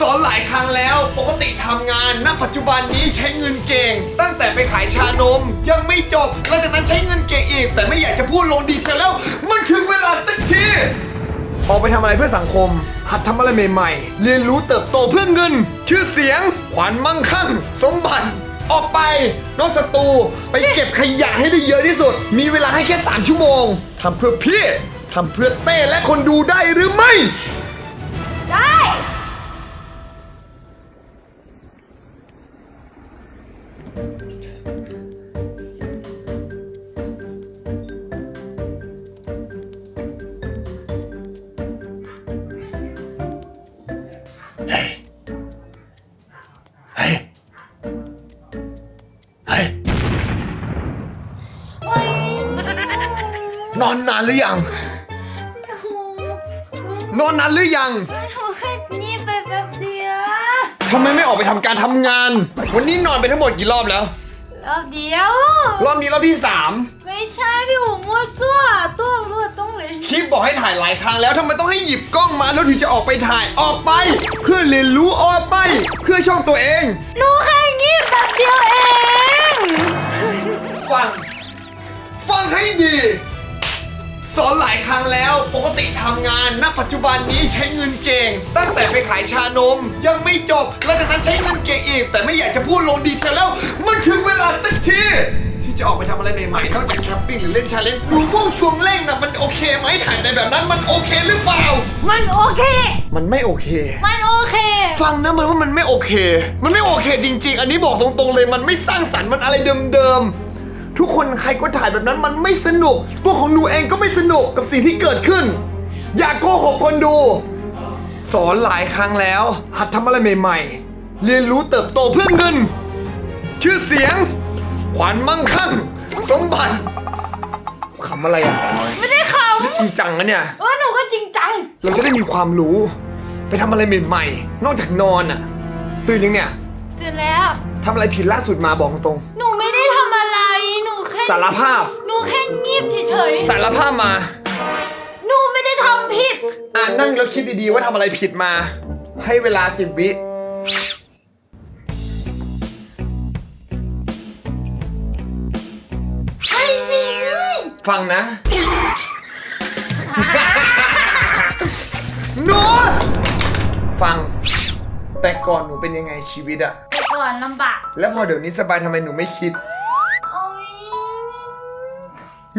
สอนหลายครั้งแล้ว ปกติทำงาน ณ ปัจจุบันนี้ใช้เงินเก่ง ตั้งแต่ไปขายชานม ยังไม่จบหลังจากนั้นใช้เงินเก่งอีก แต่ไม่อยากจะพูดลงดีเทลแล้ว มันถึงเวลาสักทีออกไปทำอะไรเพื่อสังคม หัดทำอะไรใหม่ๆ เรียนรู้เติบโตเพื่อเงิน ชื่อเสียง ขวัญมั่งคั่ง สมบัติ ออกไป นอกสตูไปเก็บขยะให้ได้เยอะที่สุด มีเวลาให้แค่ 3 ชั่วโมงทำเพื่อพี่ทำเพื่อเต้และคนดูได้หรือไม่ ได้ นอนนานหรือยัง โอ้โหนอนนานหรือยังหนูแค่งีบไปแป๊บเดียว ทำไมไม่ออกไปทำการทำงาน วันนี้นอนไปทั้งหมดกี่รอบแล้ว รอบเดียว รอบนี้รอบที่ไม่ใช่พี่หูมั่วซั่วตัวเลือดต้องเลย3คลิปบอกให้ถ่ายหลายครั้งแล้วทำไมต้องให้หยิบกล้องมาแล้วถึงจะออกไปถ่ายออกไป เพื่อเรียนรู้ออกไป เพื่อช่องตัวเอง หนูแค่งีบแป๊บเดียวเอง ฟัง ฟังให้ดี สอนหลายครั้งแล้ว ปกติทำงานณปัจจุบันนี้ใช้เงินเก่ง ตั้งแต่ไปขายชานม ยังไม่จบหลังจากนั้นใช้เงินเก่งอีก แต่ไม่อยากจะพูดลงดีเทลแล้ว มันถึงเวลาสักที ที่จะออกไปทำอะไรใหม่ๆนอกจากแคมปิ้งหรือเล่นชาเลนจ์ดูม่วงช่วงเร่งนะมันโอเคไหมถ่ายในแบบนั้นมันโอเคหรือเปล่า มันโอเค มันไม่โอเค มันโอเค ฟังนะมันว่ามันไม่โอเค มันไม่โอเคจริง ๆ อันนี้บอกตรงๆเลยมันไม่สร้างสรรค์มันอะไรเดิมๆ ทุกคนใครก็ถ่ายแบบนั้นมันไม่สนุก ตัวของหนูเองก็ไม่สนุกกับสิ่งที่เกิดขึ้น อย่าโกหกคนดู สอนหลายครั้งแล้ว หัดทำอะไรใหม่ๆ เรียนรู้เติบโตเพื่อเงิน ชื่อเสียง ขวัญมั่งคั่ง สมบัติขำอะไรอะไม่ได้ขนี่จริงจังนะเนี่ยำเออหนูก็จริงจัง เราจะได้มีความรู้ ไปทำอะไรใหม่ๆ นอกจากนอนอะตื่นยังเนี่ยตื่นแล้วทำอะไรผิดล่าสุดมาบอกตรง หนูไม่ได้ารภาพ หนูแค่งีบเฉยสารภาพมา ๆหนูไม่ได้ทำผิด อ่านั่งแล้วคิดดีๆว่าทำอะไรผิดมา ให้เวลาสิบวิ ไม่มีฟังนะ หนู ฟัง แต่ก่อนหนูเป็นยังไงชีวิตอะแต่ก่อนลำบาก แล้วพอเดี๋ยวนี้สบายทำไมหนูไม่คิดโอ้ย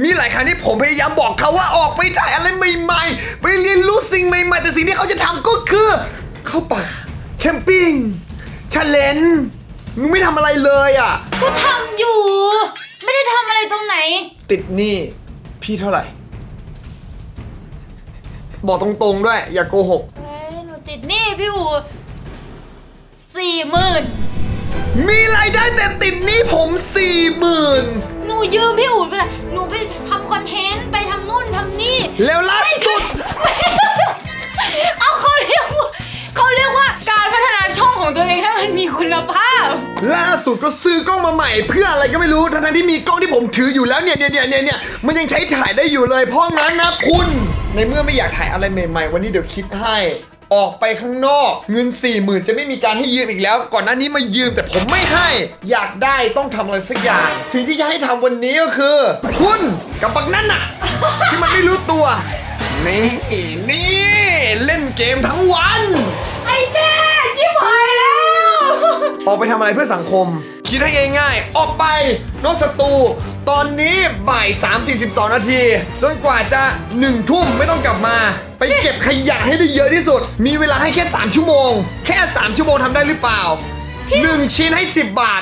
มีหลายครั้งที่ผมพยายามบอกเขาว่าออกไปถ่ายอะไรใหม่ ๆ ไปเรียนรู้สิ่งใหม่ ๆ แต่สิ่งที่เขาจะทำก็คือ เข้าป่าแคมปิ้งชาเลนจ์หนูไม่ทำอะไรเลยอะ ก็ทำอยู่ ไม่ได้ทำอะไรตรงไหน ติดหนี้พี่เท่าไหร่ บอกตรงๆด้วย อย่าโกหก เฮ้ยหนูติดหนี้พี่อูสี่หมื่น มีรายได้แต่ติดหนี้ผมสี่หมื่นหนูยืมพี่อูไปเลยหนูไปทำคอนเทนต์ไปทำนู่นทำนี่ แล้วล่าสุด เอาเขาเรียกว่าเขาเรียกว่าการพัฒนาช่องของตัวเองให้มันมีคุณภาพ ล่าสุดก็ซื้อกล้องมาใหม่ เพื่ออะไรก็ไม่รู้ทั้งๆที่มีกล้องที่ผมถืออยู่แล้วเนี่ยเนี่ยเนี่ยเนี่ยเนี่ยมันยังใช้ถ่ายได้อยู่เลยเพราะงั้นนะคุณ ในเมื่อไม่อยากถ่ายอะไรใหม่ ๆ วันนี้เดี๋ยวคิดให้ ออกไปข้างนอก เงิน4ี่หมื่นจะไม่มีการให้ยืมอีกแล้ว ก่อนหน้านี้มายืมแต่ผมไม่ให้ อยากได้ต้องทำอะไรสักอย่าง สิ่งที่จะให้ทำวันนี้ก็คือ คุณกับปักนั่นน่ะ ที่มันไม่รู้ตัว นี่นี่เล่นเกมทั้งวัน ไอ้แม่ชิบหายแล้ว ออกไปทำอะไรเพื่อสังคม คิดให้ง่ายๆ ออกไปนอกสตูตอนนี้บ่าย3 42 นาที จนกว่าจะ1ทุ่มไม่ต้องกลับมา ไปเก็บขยะให้ได้เยอะที่สุด มีเวลาให้แค่ 3 ชั่วโมง แค่ 3 ชั่วโมงทำได้หรือเปล่า 1 ชิ้นให้ 10 บาท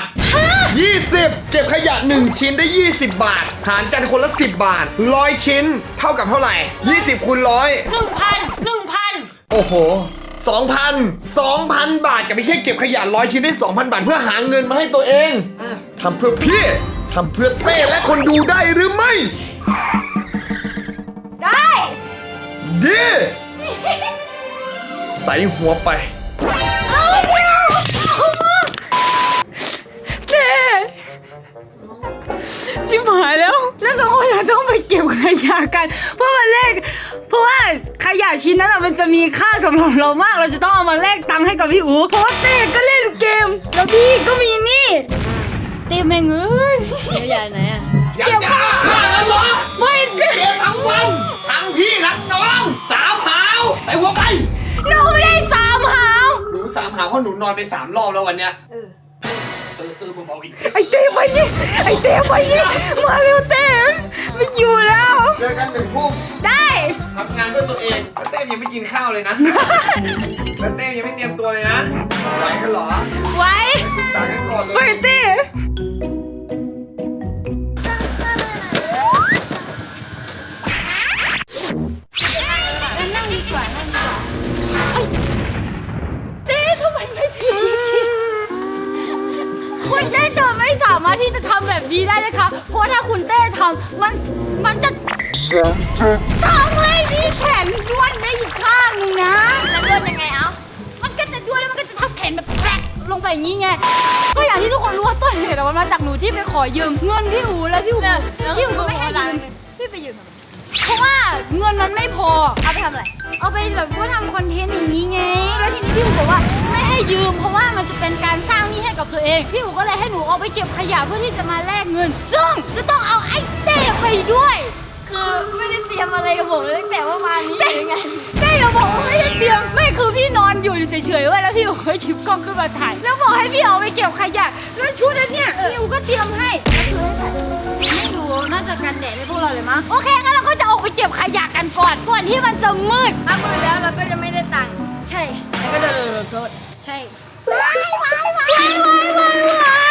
20 เก็บขยะ 1 ชิ้นได้ 20 บาท หารกันคนละ 10 บาท 100 ชิ้นเท่ากับเท่าไหร่ 20คูณร้อยหนึ่งพันหนึ่งพัน โอ้โห 2,000 2,000 บาทกับไปแค่เก็บขยะร้อยชิ้นได้ 2,000 บาทเพื่อหาเงินมาให้ตัวเองทำเพื่อพี่ทำเพื่อเต้และคนดูได้หรือไม่ ได้ดีใส่หัวไป เอาเดียวเอามาเต้ ชิบหายแล้ว แล้วสองคนจะต้องไปเก็บขยะกัน เพื่อมาแลกเพราะว่าขยะชิ้นนั้นอะมันจะมีค่าสำหรับเรามาก เราจะต้องเอามาแลกตังค์ให้กับพี่อูเพราะว่าเต้ก็เล่นเกม แล้วพี่ก็มีนี่ เต้แม่งเอ้ยเดี๋ยวใหญ่ไหนอะอยากจะฆ่ากันเหรอไม่เกมทั้งวันทั้งพี่ทั้งน้องสามหาวใส่หัวไปหนูไม่ได้สามหาวหนูสามหาวเพราะหนูนอนไปสามรอบแล้ววันเนี้ยเออเอ อเออเบาๆอีกไอเต้ไปนี่ไอเต้ไปนี่มาเร็วเต้ไม่อยู่แล้ว เจอกันหนึ่งทุ่มได้ทำงานด้วยตัวเองแล้วเต้มยังไม่กินข้าวเลยนะแล้วเต้มยังไม่เตรียมตัวเลยนะไหวกันเหรอไว้ปรึกษากันก่อนเลไปยเต้ คุณเต้จะไม่สามารถที่จะทำแบบนี้ได้นะคะ เพราะถ้าคุณเต้ทำมันมันจะทำให้พี่แขนด้วนได้อีกข้างหนึงนะ แล้วก็ยังไงเอ้ามันก็จะด้วนแล้วมันก็จะทำแขนแบบแกรกลงไปอย่างนี้ไง ก็อย่างที่ทุกคนรู้ว่าต้นเหตุอะมันมาจากหนูที่ไปขอยืมเงินพี่อูแล้วพี่อูแล้วแล้วพี่อูก็ไม่ให้หลัยืงมพี่ไปอยู่ทำไมเพราะว่าเงินมันไม่พอเอาไปทำอะไร เอาไปแบบว่าทำคอนเทนต์อย่างนี้ไง แล้วทีนี้พี่อูบอกว่าไม่ให้ยืมเพราะว่ามันจะเป็นการสร้างหนี้ให้กับตัวเอง พี่อูก็เลยให้หนูเอาไปเก็บขยะเพื่อที่จะมาแลกเงิน ซึ่งจะต้องเอาไอ้เต้ไปด้วย คือไม่ได้เตรียมอะไรกับผมเลยตั้งแต่เมื่อวานนี้หรือไงเต้อย่าบอกว่าไม่ได้เตรียมไม่คือพี่นอนอยู่เฉยๆเว้ยแล้วพี่อูก็หยิบกล้องขึ้นมาถ่าย แล้วบอกให้พี่เอาไปเก็บขยะ แล้วชุดนั้นเนี่ยพี่อูก็เตรียมให้ไม่รู้น่าจะกันแดดให้พวกเราเลยมั้งโอเคงั้นเราก็จะออก ไปเก็บขยะกันก่อนก่อนที่มันจะมืด ถ้ามืดแล้วเราก็จะไม่ได้ตังค์ใช่ แล้วก็โดนลงโทษใช่ ว้ายว้ายว้ายว้ายว้ายว้าย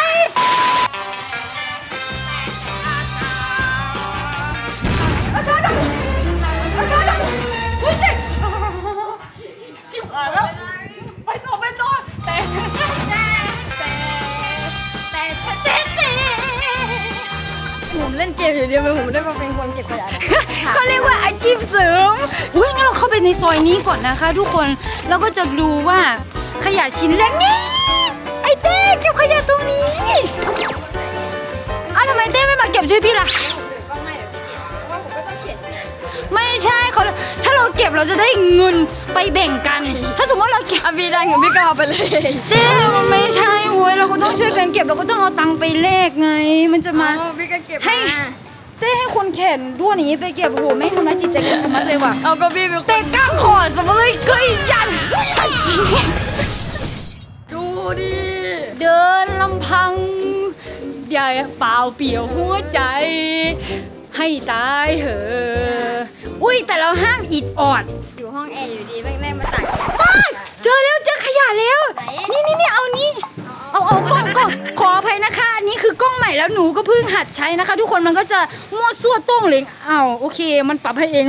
เล่นเกมอยู่เดียวผมได้มาเป็นคนเก็บขยะนะเขาเรียกว่าอาชีพเสริมอุ้ยงั้นเราเข้าไปในซอยนี้ก่อนนะคะ ทุกคนเราก็จะดูว่าขยะชิ้นแรกนี่ไอเต้เก็บขยะตรงนี้อ้าวทำไมเต้ไม่มาเก็บช่วยพี่ล่ะ เขาถ้าเราเก็บเราจะได้เงินไปแบ่งกัน ถ้าสมมติเราเก็บอะพี่ได้เงินพี่ก็เอาไปเลย เต้มันไม่ใช่เว้ยเราก็ต้องช่วยกันเก็บเราก็ต้องเอาตังค์ไปแลกไง มันจะมาเอาพี่ก็เก็บให้ มาเต้ให้คนแขนด้วนอย่างนี้ไปเก็บโอ้โหไม่ทำร้ายจิตใจกันชะมัดเลยว่ะเอาก็พี่เป็นคนเตะก้างคอสมมติเลยกยยันไอ้ชี้ดูดิเดินลำพังอย่าเปล่าเปลี่ยวหัวใจ ให้ตายเหอะอุ้ยแต่เราห้ามอิดออดอยู่ห้องแอร์อยู่ดีแม่งแม่งมาตากแดดป้าเจอแล้วเจอขยะแล้ว ไหนนี่นี่นี่เอานี่เอาเอากล้องกล้องขออภัยนะคะอันนี้คือกล้องใหม่แล้วหนูก็เพิ่งหัดใช้นะคะ ทุกคนมันก็จะมั่วซั่วโต้งเหลงอ้าวโอเค มันปรับให้เอง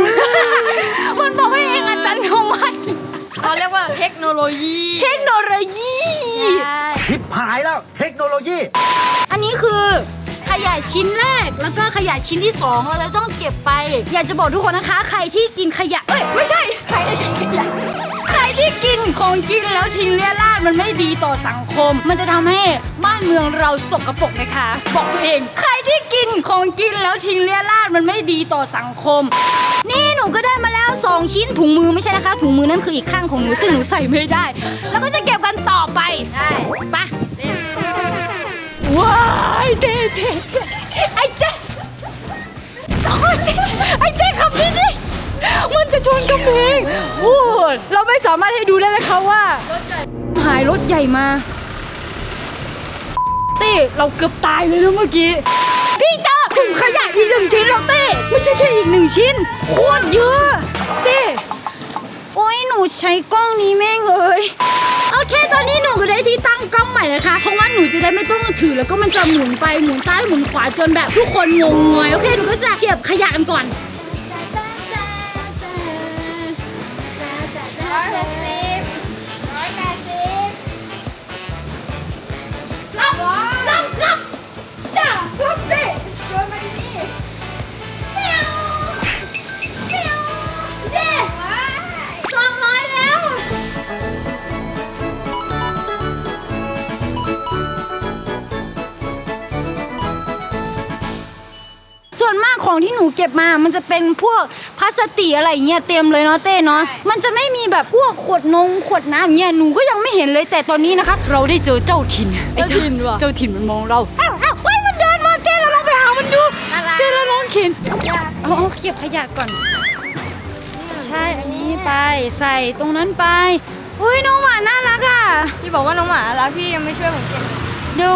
มันปรับให้เองอัตโนมัติเขาเรียกว่าเทคโนโลยี เทคโนโลยี ใช่ชิปหายแล้วเทคโนโลยี อันนี้คือ ขยะชิ้นแรก แล้วก็ขยะชิ้นที่สองเราเลยต้องเก็บไป อยากจะบอกทุกคนนะคะ ใครที่กินขยะเอ้ยไม่ใช่ใครที่กินขยะใครที่กินของกินแล้วทิ้งเลี่ยราดมันไม่ดีต่อสังคม มันจะทำให้บ้านเมืองเราสกปรกนะคะ บอกตัวเอง ใครที่กินของกินแล้วทิ้งเลี่ยราดมันไม่ดีต่อสังคมนี่หนูก็ได้มาแล้ว 2 ชิ้นถุงมือไม่ใช่นะคะ ถุงมือนั่นคืออีกข้างของหนูซึ่งหนูใส่ไม่ได้ แล้วก็จะเก็บกันต่อไปใช่ไปเต้น ว้ายเต้เต้เต้ไอ้เต้โอ๊ยเต้ไอ้เต้ขับดีดิมันจะชนกำแพงโอ้เราไม่สามารถให้ดูได้นะคะว่า หายรถใหญ่มา เต้เราเกือบตายเลยนะเมื่อกี้ พี่เจ้าถุงขยะอีกหนึ่งชิ้นแล้วเต้ไม่ใช่แค่อีกหนึ่งชิ้นโคตรเยอะเต้โอ้ยหนูใช้กล้องนี้แม่งเอ้ย โอเค ตอนนี้หนูก็ได้ที่ตั้งกล้องใหม่นะคะ เพราะว่าหนูจะได้ไม่ต้องถือแล้วก็มันจะหมุนไปหมุนซ้ายหมุนขวาจนแบบทุกคนงงงวย โอเค หนูก็จะเก็บขยะกันก่อน ของที่หนูเก็บมา มันจะเป็นพวกพลาสติกอะไรอย่างเงี้ยเต็มเลยเนาะเต้เนาะ มันจะไม่มีแบบพวกขวดนงขวดน้ำอย่างเงี้ย หนูก็ยังไม่เห็นเลยแต่ตอนนี้นะคะ เราได้เจอเจ้าถิ่นไอ้เจ้าถิ่นว่ะเจ้าถิ่นมันมองเราอ้าวอ้าวเฮ้ยมันเดินมาเต้เราลองไปหามันดูน่ารักเต้เราลองเข็นเอาเอาเก็บขยะก่อน ใช่ อันนี้ไปใส่ตรงนั้นไป อุ้ยน้องหมาน่ารักอะ พี่บอกว่าน้องหมาแล้วพี่ยังไม่ช่วยผมเก็บเดี๋ยว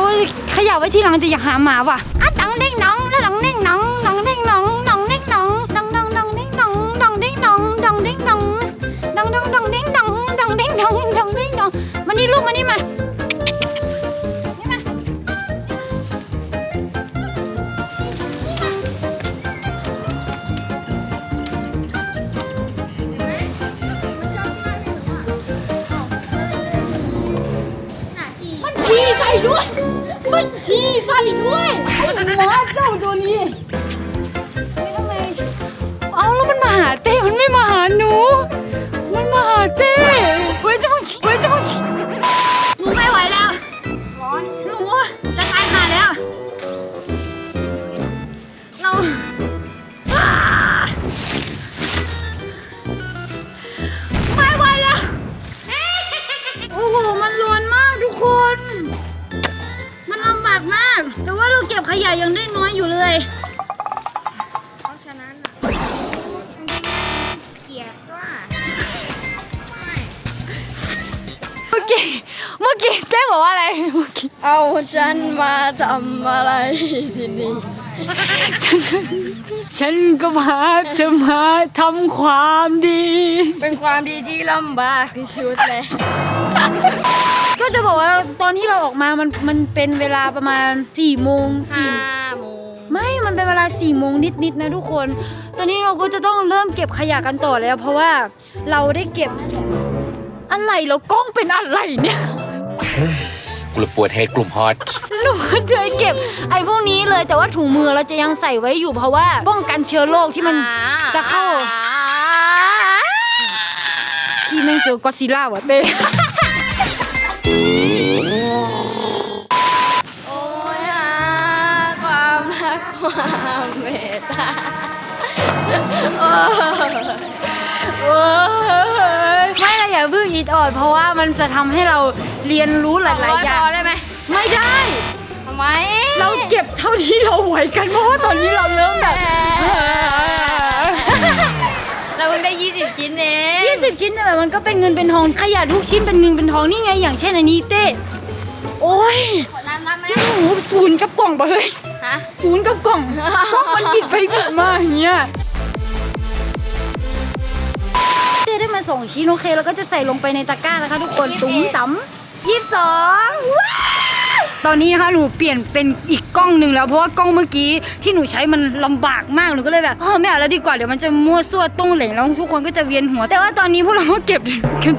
ขยับไว้ที่หลังจะอยากหาหมาว่ะอะดังเด้งน้องแล้วดังเด้งน้องดังเด้ง นี่ลูกมานี่มานี่มามันฉี่ใส่ด้วย มันฉี่ใส่ด้วยไอ้หมาเจ้าตัวนี้ มื่อกี้เมื่อกี้เต้บอกว่าอะไรเมื่อกี้เอาฉันมาทำอะไรที่นี่ฉันฉันก็พาเธอมาทำความดี เป็นความดีที่ลำบากที่สุดเลยก็จะบอกว่าตอนที่เราออกมามันมันเป็นเวลาประมาณ4ี่โมงสี่ห้าโมงไม่ มันเป็นเวลา4ี่โมงนิดๆนะทุกคน ตอนนี้เราก็จะต้องเริ่มเก็บขยะกันต่อแล้ว เพราะว่าเราได้เก็บ อะไรแล้วกล้องเป็นอะไรเนี่ยกลุ่มปวดเฮดกลุ่มฮอตหนูเคยเก็บ ไอ้พวกนี้เลยแต่ว่าถุงมือเราจะยังใส่ไว้อยู่เพราะว่า ป้องกันเชื้อโรคที่มันจะเข้าที่แม่งเจอกอดซิลล่าวะเต้โอ้ยหาความรักความเมตตาไม่เรา อย่าเพิ่งอีดออด เพราะว่ามันจะทำให้เราเรียนรู้หสองลายร้อยๆอย่าพงอได้ไหมไม่ได้ ทำไมเราเก็บเท่าที่เราไหวกันเพราะว่าตอนนี้เราเริ่มแบบ เราเพิ่งได้ 20 ชิ้นเองยี่สิบชิ้นแต่แบบมันก็เป็นเงินเป็นทองขยะทุกชิ้นเป็นเงินเป็นทองนี่ไง อย่างเช่นอันนี้เต้โอ้ยขอน้ำน้ำไหมโอ้โหศูนย์กับกล่องไปเลยฮะ ศูนย์กับกล่องกล้องมันบิดไปบิดมาอย่างเงี้ย ได้มาสองชิ้นโอเคแล้วก็จะใส่ลงไปในตะกร้านะคะทุกคนตุ้มตำยี่สิบสองว้าวตอนนี้นะคะหนูเปลี่ยนเป็นอีกกล้องหนึ่งแล้วเพราะว่ากล้องเมื่อกี้ที่หนูใช้มันลำบากมากหนูก็เลยแบบเออไม่เอาแล้วดีกว่าเดี๋ยวมันจะมั่วซั่วต้งเหลงแล้วทุกคนก็จะเวียนหัว แต่ว่าตอนนี้พวกเราก็เก็บกัน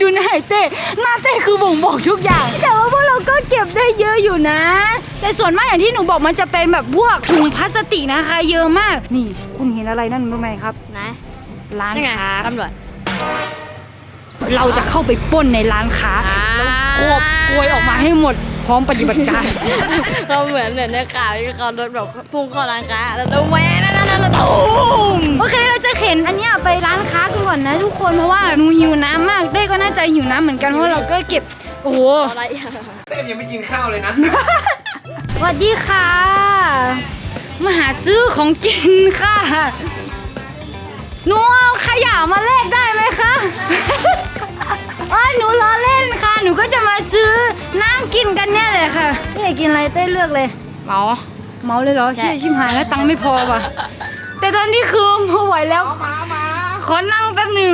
ดูหน้าไอ้เต้หน้าเต้คือบ่งบอกทุกอย่าง แต่ว่าพวกเราก็เก็บได้เยอะอยู่นะ แต่ส่วนมากอย่างที่หนูบอกมันจะเป็นแบบพวกถุงพลาสติกนะคะ เยอะมาก นี่คุณเห็นอะไรนั่นรู้ไหมครับไหน ร้านนี่ไงค้า ตำรวจ เราจะเข้าไปปล้นในร้านค้าอ่า แล้วกอบโกยออกมาให้หมดพร้อมปฏิบัติการ เราเหมือนเหมือนในข่าวที่เขารถแบบพุ่งเข้าร้านค้าแล้วตรงแหวนนั่นนั่นนั่นนั่นโอเคเราจะเข็นอันเนี้ยไปร้านค้ากันก่อนนะทุกคนเพราะว่าหนูหิวน้ำมากเต้ก็น่าจะหิวน้ำเหมือนกันเพราะเราก็เก็บโอ้โหอะไรเต้มยังไม่กินข้าวเลยนะ สวัสดีค่ะมาหาซื้อของกินค่ะ หนูเอาขยะมาแลกได้ไหมคะอ๋อหนูล้อเล่นค่ะ หนูก็จะมาซื้อน้ำกินกันเนี่ยเลยค่ะไม่อยากกินอะไรเต้เลือกเลยเมาเมาเลยเหรอใช่เชี่ยชิมหายแล้วตังค์ไม่พอว่ะ แต่ตอนนี้คือไม่ไหวแล้ว มามาขอนั่งแป๊บหนึ่ง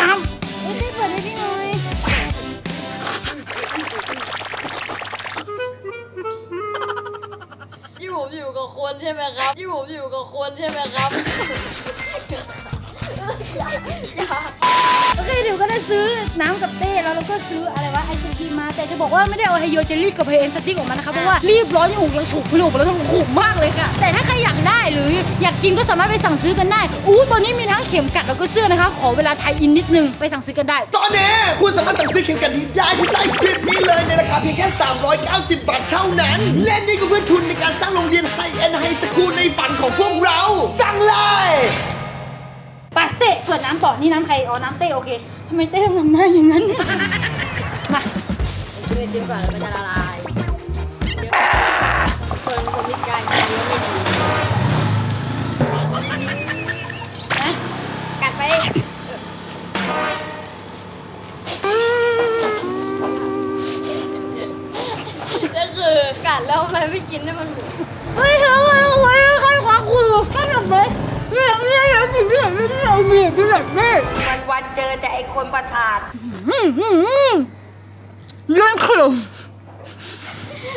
น้ำ ช่ไหมครับ ที่ผมอยู่กับคนใช่ไหมครับ โอเคเคเดี๋ยวก็ได้ซื้อน้ำกับเต้แล้วเราก็ซื้ออะไรวะไอศครีมมา แต่จะบอกว่าไม่ได้เอาไฮโยเจลลี่กับไฮเอ็นสติ๊กออกมานะคะเพราะว่ารีบร้อนยังหูยังฉุกหนุกแล้วทั้งหูมากเลยค่ะ แต่ถ้าใครอยากได้หรืออยากกินก็สามารถไปสั่งซื้อกันได้อู้ตอนนี้มีทั้งเข็มกัดแล้วก็เสื้อนะคะ ขอเวลาไทยอินนิดนึงไปสั่งซื้อกันได้ ตอนนี้คุณสามารถสั่งซื้อเข็มกัดนี้ได้ที่ใต้คลิปนี้เลยในราคาเพียงแค่ 390 บาทเท่านั้น และนี่ก็เพื่อทุนในการสร้างโรงเรียนไฮเอ็นไฮสคูลในฝันของพวกเรา สั่งเลย ไปเต้เปิดน้ำต่อนี่น้ำใครอ๋อน้ำเต้โอเคทำไมเต้ทำหน้าอย่างนั้นมากินไอติมก่อนแล้วมันจะละลายคนคนพิการกินเยอะไม่ดีนะกัดไปก็คือกัดแล้วมันไม่กินได้มันหมดเฮ้ยเฮ้ยเฮ้ยใครคว้ากูไม่ทำเลยไม่ทำไม่ สิ่งที่แบบไม่ได้เอาเมียที่ไหนแม่วันวันๆเจอแต่ไอ้คนประสาท อืมอืมอืมเรื่องขนม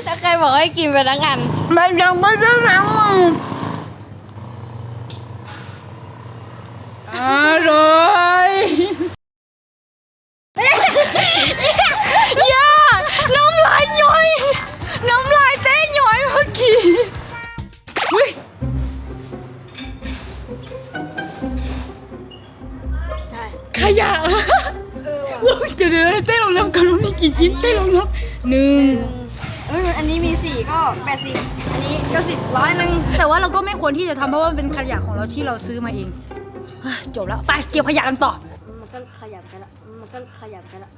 ถ้วใครบอกให้กินไปทั้งอันมันยังไม่ได้น้ำมันอร่อย เดี๋ยวเดี๋ยวเต้ลองนับกันว่ามีกี่ชิ้นเต้ลองนับหนึ่งเอออันนี้มีสี่ก็แปดสิบอันนี้ก็สิบร้อยหนึ่งแต่ว่าเราก็ไม่ควรที่จะทำเพราะว่ามันเป็นขยะของเราที่เราซื้อมาเองเฮ้ยจบแล้วไปเก็บขยะกันต่อ มันก็ขยับกันละมันก็ขยับกันละ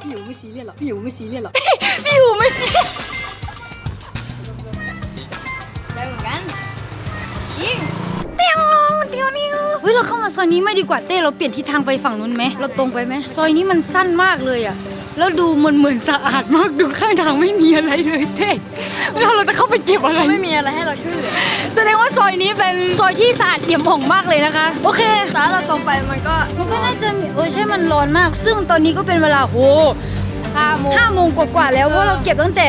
พี่อยู่ไม่ซีเรียสหรอกพี่อยู่ไม่ซีเรียสหรอกพี่หูไม่เสียได้เหมือนกันยิงเตียวเตียวนิ้วเฮ้ยเราเข้ามาซอยนี้ไม่ดีกว่าเต้เราเปลี่ยนทิศทางไปฝั่งนู้นไหมเราตรงไปไหมซอยนี้มันสั้นมากเลยอะแล้วดูมันเหมือนสะอาดมากดูข้างทางไม่มีอะไรเลยเต้แล้วเราจะเข้าไปเก็บอะไร ไม่มีอะไรให้เราช่วยเหลือแสดงว่าซอยนี้เป็นซอยที่สะอาดเอี่ยมอ่องมากเลยนะคะ โอเคแต่ถ้าเราตรงไปมันก็มันก็น่าจะมีเออใช่มันร้อนมาก ซึ่งตอนนี้ก็เป็นเวลาโหห้าโมงห้าโมงกว่าๆแล้วเพราะเราเก็บตั้งแต่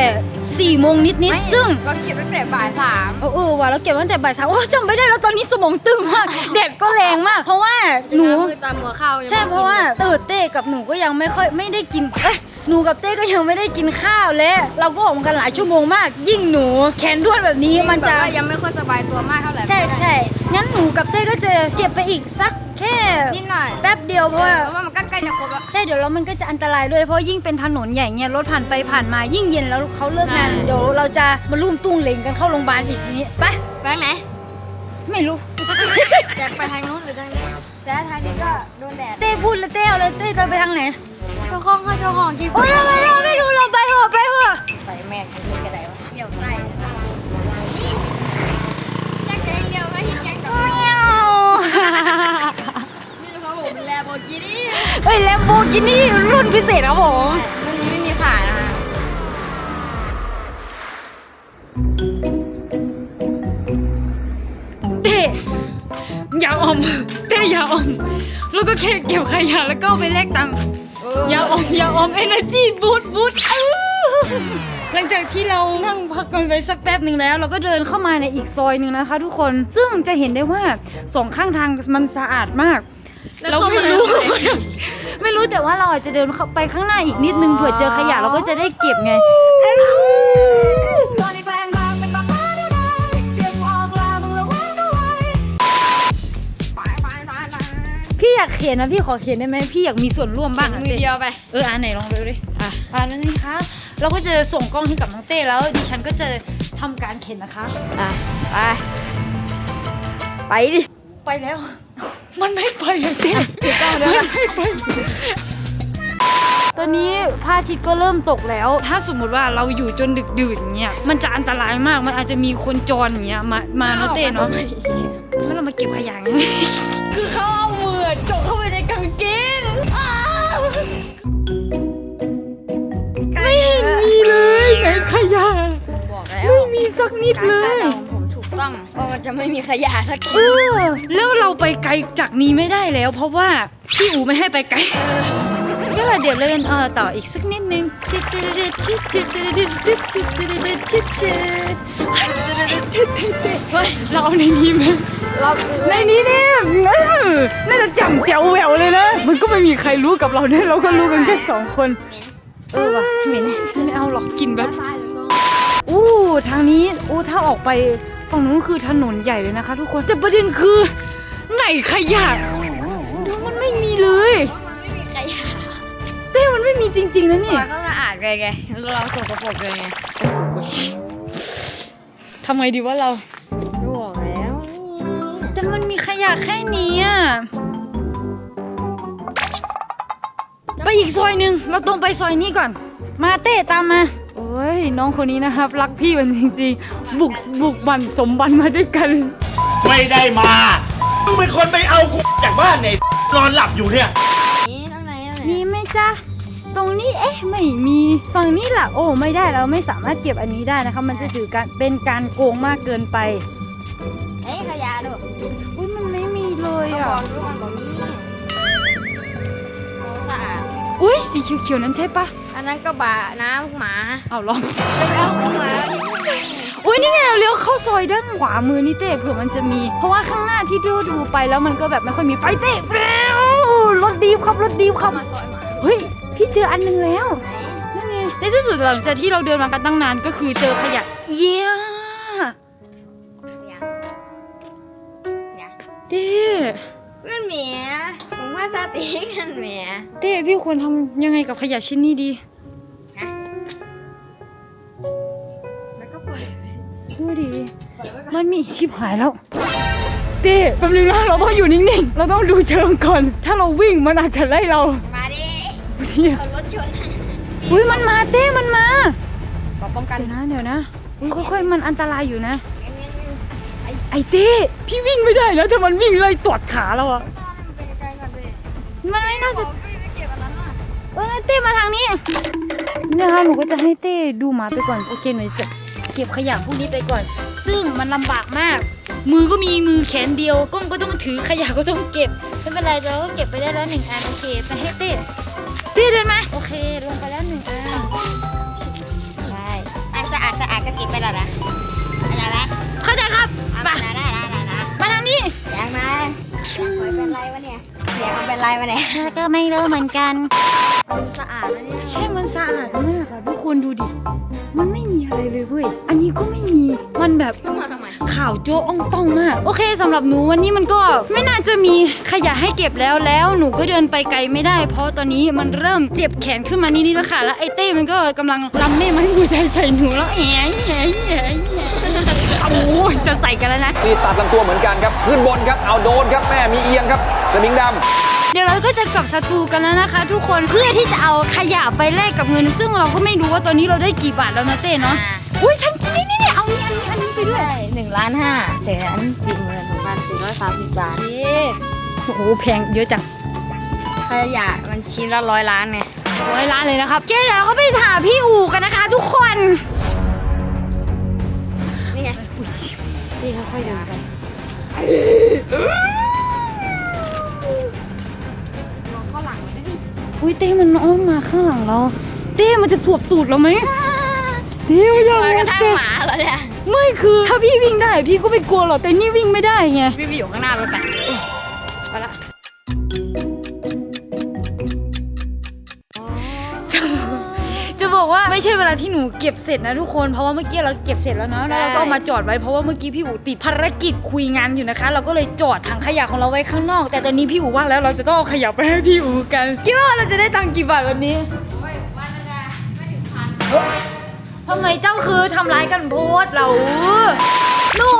4ี่โมงนิดไม่ๆซึ่ง เราเก็บตั้งแต่บ่ายสามเออเออว่ะเราเก็บตั้งแต่บ่ายสามโอ้จำไม่ได้แล้วตอนนี้สมองตึงมาก แดดก็แรงมาก เพราะว่าหนู คือตามหัวข้าวยังใช่ไม่เพราะว่าเติร์ดเต้กับหนูก็ยังไม่ค่อยไม่ได้กินเอ้ยหนูกับเต้ก็ยังไม่ได้กินข้าวและ เราก็ออกมากันหลายชั่วโมงมาก ยิ่งหนู แขนด้วนแบบนี้กิมันจะ แบบว่ายังไม่ค่อยสบายตัวมากเท่าไหร่ใช่ใช่งั้นหนูกับเต้ก็จะเก็บไปอีกสัก แค่นิดหน่อยแป๊บเดียวเพราะว่าเพราะว่ามันก็ใกล้จะครบแล้ว ใช่เดี๋ยวแล้วมันก็จะอันตรายด้วยเพราะยิ่งเป็นถนนใหญ่เงี้ยรถผ่านไปผ่านมายิ่งเย็นแล้วเขาเลิกงานใช่ เดี๋ยวเราจะมาลุ่มตุ้งเหลงกันเข้าโรงพยาบาลอีกทีนี้ไปไปทางไหนไม่รู้ อยากไปทางนู้นหรือทางนี้แต่ถ้าทางนี้ก็โดนแดดเต้พูดแล้วเต้เอาเลยเต้จะไปทางไหนเจ้าของค่ะเจ้าของที่โอ้ยเราไม่รู้ไม่รู้เราไปเถอะไปเถอะไปแม่งจะกินกระไดวะเกี่ยวไส้นะครับนี่แจ็คจะเลี้ยวไม่ที่แจ็คกับ ไม่เอา นี่นะครับผมแลโบกินี่ เฮ้ยแลมโบกินี่รุ่นพิเศษครับผมรุ่นนี้ไม่มีขายนะคะเต้อย่าอมเต้อย่าอม แล้วก็แค่เก็บขยะแล้วก็เอาไปแลกตังค์อย่าอมอย่าอมเอเนอร์จีบูทบูทหลังจากที่เรานั่งพักกันไปสักแป๊บหนึ่งแล้ว เราก็เดินเข้ามาในอีกซอยหนึ่งนะคะ ทุกคนซึ่งจะเห็นได้ว่าสองข้างทางมันสะอาดมาก เราไม่รู้ ไม่รู้แต่ว่าเราอาจจะเดินเข้าไปข้างหน้าอีกนิดนึงเผื่อเจอขยะเราก็จะได้เก็บไงตอนนี้แกล้งทำเป็นบ้าบ้าได้ได้เตรียมออกลามึงระวังเอาไว้ไปไปไปไปพี่อยากเขียนนะพี่ขอเขียนได้ไหมพี่อยากมีส่วนร่วมบ้างะมือเดียวไป เอออ่านไหนลองดูดิอะอ่านแล้วนี่คะเราก็จะส่งกล้องให้กับน้องเต้แล้วดิฉันก็จะทำการเขียนนะคะ อะ ไป ไปดิ ไปแล้ว มันไม่ไปอะเต้ถือกล้องเดี๋ยวมันะนไม่ไป ตอนนี้พระอาทิตย์ก็เริ่มตกแล้ว ถ้าสมมติว่าเราอยู่จนดึกดื่นเงี้ยมันจะอันตรายมากมันอาจจะมีคนจรเงี้ยมามาเนาะเต้เนาะแล้วเรามาเก็บขยะไงคือเขาเอามือจกเข้าไปในกางเกงอ้าวไม่เห็นมีเลยไหนขยะบอกแล้วไม่มีสักนิดการเลคาดยเดาของผมถูก ต้องว่ามันจะไม่มีขยะสักเอชิ้นอแล้วเราไปไกลจากนี้ไม่ได้แล้ว เพราะว่าพี่อูไม่ให้ไปไกลก็เลยเดี๋ยวเล่นเออต่ออีกสักนิดนึงชิดติดชิดชิดติดชิดชิดติดชิดชิดเราเอาในนี้ไหมเราในนี้เนี่ยเออน่าจะจำแจ๋วแหววเลยนะ มันก็ไม่มีใครรู้กับเราเนี่ยเราก็รู้กันแค่สองคน เออว่ะเหม็นไม่เอาหรอกกินแบบซ้ายหรือตรงอู้ทางนี้อู้ถ้าออกไป ฝั่งนู้นคือถนนใหญ่เลยนะคะ ทุกคนแต่ประเด็นคือ ไหนขยะมันไม่มีเลยมันไม่มีใครอยากเต้มันไม่มีจริง ๆนะซนี่อยเขาสะอาดไงไงเราสกปรกเลยไงทำไงดีว่าเราดูออกแล้วแต่มันมีขยะแค่นี้อะไปอีกซอยหนึ่งเราตรงไปซอยนี้ก่อน มาเต้ตามมา โอ้ยน้องคนนี้นะครับ รักพี่มันจริงๆ บุกบุกบันสมบันมาด้วยกัน ไม่ได้มามึงเป็นคนไปเอากูจากบ้านเนี่ยนอนหลับอยู่เนี่ย นี่ตรงไหนตรงไหนมีไหมจ๊ะ ตรงนี้เอ๊ะไม่มีฝั่งนี้ล่ะโอ้ไม่ได้เราไม่สามารถเก็บอันนี้ได้นะคะมันจะถือการเป็นการโกงมากเกินไปเอ้ยขยะดูอุ้ยมันไม่มีเลยก็บอะ อกดูมันบอกมี อาดอุ้ยสีเขียวๆนั้นใช่ปะอันนั้นก็บะน้ำหมาเอาลองเอาของหมาอุ้ยนี่ไงเราเลี้ยวเข้าซอยด้านขวามือนี่เต้เผื่อมันจะมี เพราะว่าข้างหน้าที่ดูดูไปแล้วมันก็แบบไม่ค่อยมีไฟเต้แฟวรถดีฟครับรถดีฟครับมาซอยหมาเฮ้ยพี่เจออันหนึงแล้วไหนนั่นไงในที่สุดหลังจากที่เราเดินมากันตั้งนานก็คือเจอขยะเยี่ยขยะขยะเต้เพื่อนเหมีย ถุงพลาสติกกันเหมียเต้พี่ควรทำยังไงกับขยะชิ้นนี้ดีแล้วก็ปล่อยไปดูดิ ปล่อยไว้ก่อนมันมีชิบหายแล้ว เต้แป๊บนึงนะเราต้องอยู่นิ่งๆ เราต้องดูเชิงก่อน ถ้าเราวิ่งมันอาจจะไล่เรามาดิเชี่ยเอารถชนอุ้ยมันมาเต้มันมาขอป้องกันเดี๋ยวนะเดี๋ยวนะอุ้ยค่อยๆมันอันตรายอยู่นะงั้นงั้นงั้นไอ้ไอเต้พี่วิ่งไม่ได้แล้วถ้ามันวิ่งไล่ตอดขาเราอะ มันไม่น่าจะบอกพี่ไม่เก็บอันนั้นอะเออเต้มาทางนี้เนี่ยนะคะหนูก็จะให้เต้ดูหมาไปก่อนโอเคหนูจะเก็บขยะพวกนี้ไปก่อน ซึ่งมันลำบากมาก มือก็มีมือแขนเดียวกล้องก็ต้องถือขยะก็ต้องเก็บไม่เป็นไรเราก็เก็บไปได้แล้วหนึ่งอันโอเคไปให้เต้เต้เดินมาโอเคลงไปแล้วหนึ่งอันใช่อันสะอาดสะอาดก็เก็บไปแล้วนะเข้าใจไหมเข้าใจครับเอาไปมาได้ได้ได้นะมาทางนี้ยังมาเสียงมันเป็นไรวะเนี่ย เสียงมันเป็นไรวะเนี่ยก็ไม่รู้เหมือนกันมันสะอาดแล้วเนี่ยใช่มันสะอาดมากอะทุกคนดูดิ มันไม่มีอะไรเลยเว้ย อันนี้ก็ไม่มี มันแบบต้องมาทำไม ข่าวโจ๊ะอ่องต้องมาก โอเคสำหรับหนูวันนี้มันก็ไม่น่าจะมีขยะให้เก็บแล้วแล้วหนูก็เดินไปไกลไม่ได้ เพราะตอนนี้มันเริ่มเจ็บแขนขึ้นมานิดๆแล้วค่ะ แล้วไอ้เต้มันก็กำลังรำแม่มันหัวใจใส่หนูแล้วแอะแอะแอะแอะโอ้ยจะใส่กันแล้วนะ นี่ตัดลำตัวเหมือนกันครับ ขึ้นบนครับ เอาโดนครับแม่มีเอียงครับ สมิงดำเดี๋ยวเราก็จะกลับสตูกันแล้วนะคะ ทุกคนเพื่อที่จะเอาขยะไปแลกกับเงิน ซึ่งเราก็ไม่รู้ว่าตอนนี้เราได้กี่บาทแล้วนะเต้เนาะอุ้ยฉันนี่นี่นี่เอานี่อันนี้อันนี้ไปด้วยได้หนึ่งล้านห้าแสนสี่หมื่นหกพันสี่ร้อยสามสิบบาทเอ๊ะโอ้โหแพงเยอะจังขยะมันชิ้นละร้อยล้านไงร้อยล้านเลยนะครับเจ๊เดี๋ยวเราก็ไปถามพี่อู่กันนะคะ ทุกคนนี่ไงอุ้ยพี่ค่อยๆเดินไป อุ้ยเต้มันอ้อมมาข้างหลังเรา เต้มันจะสวบตูดเราไหมเต้อย่าตัวกระมาทั่งเต้หมาเหรอเนี่ยไม่คือถ้าพี่วิ่งได้พี่ก็ไม่กลัวหรอกแต่นี่วิ่งไม่ได้ไงพี่ไปอยู่ข้างหน้ารถไป ไม่ใช่เวลาที่หนูเก็บเสร็จนะทุกคน เพราะว่าเมื่อกี้เราเก็บเสร็จแล้วเนาะแล้วเราก็เอามาจอดไว้เพราะว่าเมื่อกี้พี่อู๋ติดภารกิจคุยงานอยู่นะคะ เราก็เลยจอดถังขยะของเราไว้ข้างนอก แต่ตอนนี้พี่อู๋ว่างแล้วเราจะต้องเอาขยะไปให้พี่อู๋กันคิดว่าเราจะได้ตังค์กี่บาทวันนี้โอ้ยว่าน่าจะไม่ถึงพันทำไมเจ้าคือทำร้ายกันโพสเรา หนู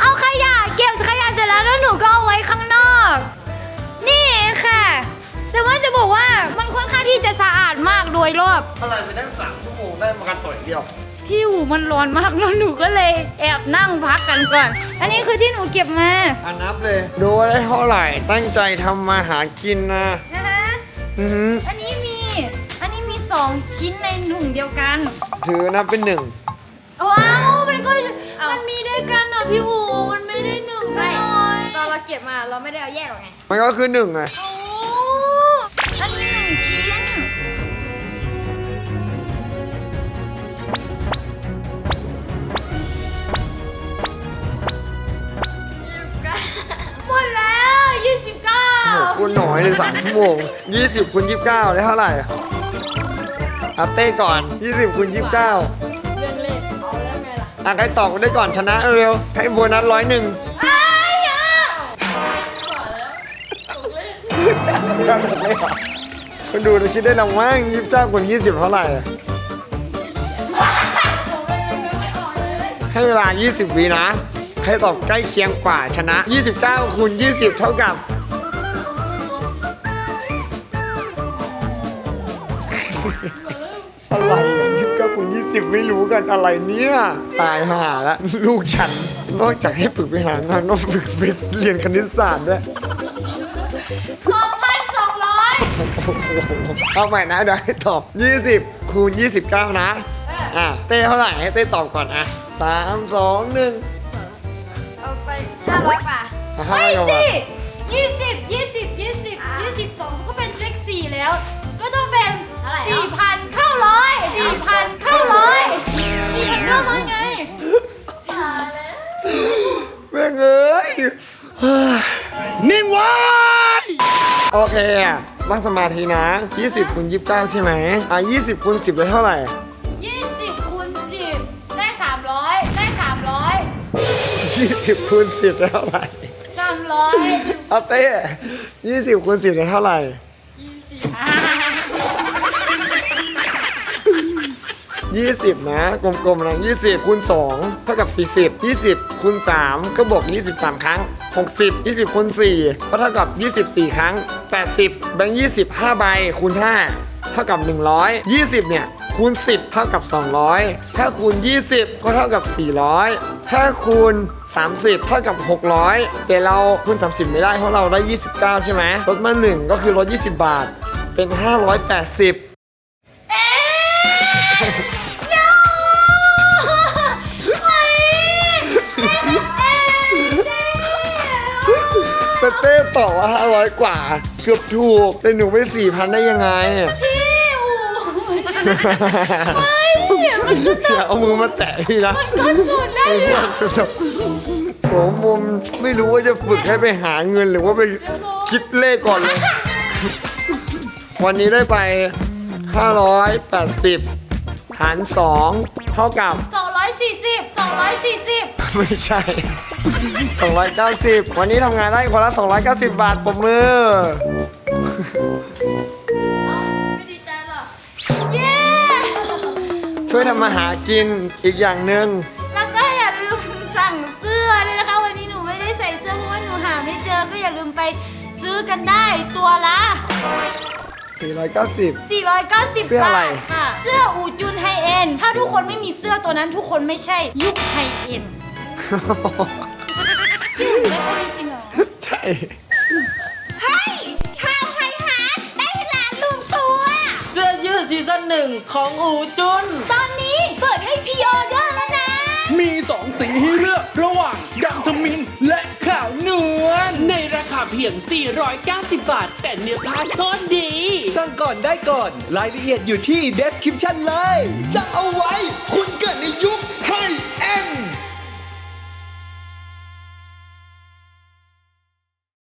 เอาขยะเก็บขยะเสร็จแล้วแล้วหนูก็เอาไว้ข้างนอกนี่ค่ะ แต่ว่าจะบอกว่ามันค่อนข้างที่จะสะอาดมากโดยรอบอะไรไปนั่งสามชั่วโมงได้มากันต่อยเดียว พี่หูมันร้อนมากแล้วหนูก็เลยแอบนั่งพักกันก่อน อันนี้คือที่หนูเก็บมาอันนับเลย ดูว่าได้เท่าไหร่ ตั้งใจทำมาหากินนะ นะคะ อือหืออันนี้มี อันนี้มีสองชิ้นในถุงเดียวกัน ถือนับเป็นหนึ่ง ว้าว มันก็มันมีด้วยกันอะพี่หูมันไม่ได้หนึ่งซะไม่หน่อยตอนเราเก็บมาเราไม่ได้เอาแยกหรอกไง มันก็คือหนึ่งไง โอ้ ได้สามชั่วโมง20คูณ29ได้เท่าไหร่เอาเต้ก่อน20คูณ29เรื่องเล่นเอาแล้วไงล่ะอะใครตอบได้ก่อนชนะเร็วๆให้โบนัสร้อยหนึ่งไอ้ยาชนะไม่เหรอคนดูจะคิดได้แล้วว่า29คูณ20เท่าไหร่อะให้เวลา 20 วินะ ใครตอบใกล้เคียงกว่าชนะ 29คูณ20 เท่ากับ อะไรยี่สิบเก้าคูณยี่สิบไม่รู้กันอะไรเนี่ย ตายห่าละลูกฉัน นอกจากให้ฝึกไปหางานต้องฝึกไปเรียนคณิตศาสตร์ด้วยสองพันสองร้อยโอ้โหเอาใหม่นะเดี๋ยวให้ตอบ20คูณ29นะอะเต้เท่าไหร่ให้เต้ตอบก่อนอะสามสองหนึ่งเอาไปห้าร้อยกว่าห้าไม่ร้อยกว่าสิยี่สิบยี่สิบยี่สิบยี่สิบสองก็เป็นเลขสี่แล้ว ก็ต้องเป็นเท่าไหร่สี่อะพันเก้าร้อยสี่พันเก้าร้อยสี่พันเก้าร้อยไงแม่งเอ้ยนิ่งไว้โอเคอะตั้งสมาธินะ 20คูณ29 ใช่ไหมอะ20คูณ10ได้เท่าไหร่ ยี่สิบคูณสิบได้สามร้อยได้สามร้อย20คูณ10ได้เท่าไหร่สามร้อยเอาเต้20คูณ10ได้เท่าไหร่ ยี่สิบ 20 นะ กลมๆนะ20คูณ2เท่ากับ 40 20คูณ3ก็บวก23 ครั้ง 60 20คูณ4ก็เท่ากับ 24 ครั้ง 80 แบงค์20 5ใบคูณ 5 เท่ากับ 100 20 เนี่ยคูณ 10 เท่ากับ 200 ถ้าคูณ 20 ก็เท่ากับ 400 ถ้าคูณ 30 เท่ากับ 600 แต่เราคูณ 30 ไม่ได้เพราะเราได้ 29 ใช่ไหมลดมา 1 ก็คือลด 20 บาท เป็น 580 ต่เต้ตอบว่า 500 กว่า เกือบถูก แต่หนูไป4,000 ได้ยังไง พี่โอ้โหอย่าเอามือมาแตะพี่นะก็สุดแล้วไอ้พเนี่วยกแบบโสมมุมไม่รู้ว่าจะฝึกให้ไปหาเงินหรือว่าไปคิดเลขก่อนเลย วันนี้ได้ไป 580 หาร 2 เท่ากับ สองร้อยสี่สิบ สองร้อยสี่สิบไม่ใช่ 290 วันนี้ทำงานได้คนละ 290 บาทปมมือ ไม่ดีใจหรอ เย้ ช่วยทำมาหากินอีกอย่างหนึ่งแล้วก็อย่าลืมสั่งเสื้อด้วยนะคะ วันนี้หนูไม่ได้ใส่เสื้อเพราะว่าหนูหาไม่เจอก็อย่าลืมไปซื้อกันได้ตัวละ 490 490 เสื้ออะไร บาทค่ะ เสื้ออูจุนไฮเอ็น ถ้าทุกคนไม่มีเสื้อตัวนั้นทุกคนไม่ใช่ยุคไฮเอ็นไม่ใช่จริงเหรอ ใช่เสื้อยืดซีซั่นหนึ่งของอูจุน ตอนนี้เปิดให้พีออเดอร์แล้วนะ มีสองสีให้เลือกระหว่างดำทมินและขา วน ในราคาเพียง 490 บาท แต่เนื้อผ้าก็ดี สั่งก่อนได้ก่อน รายละเอียดอยู่ที่ description เลยจะเอาไว้ คุณเกิดในยุคให้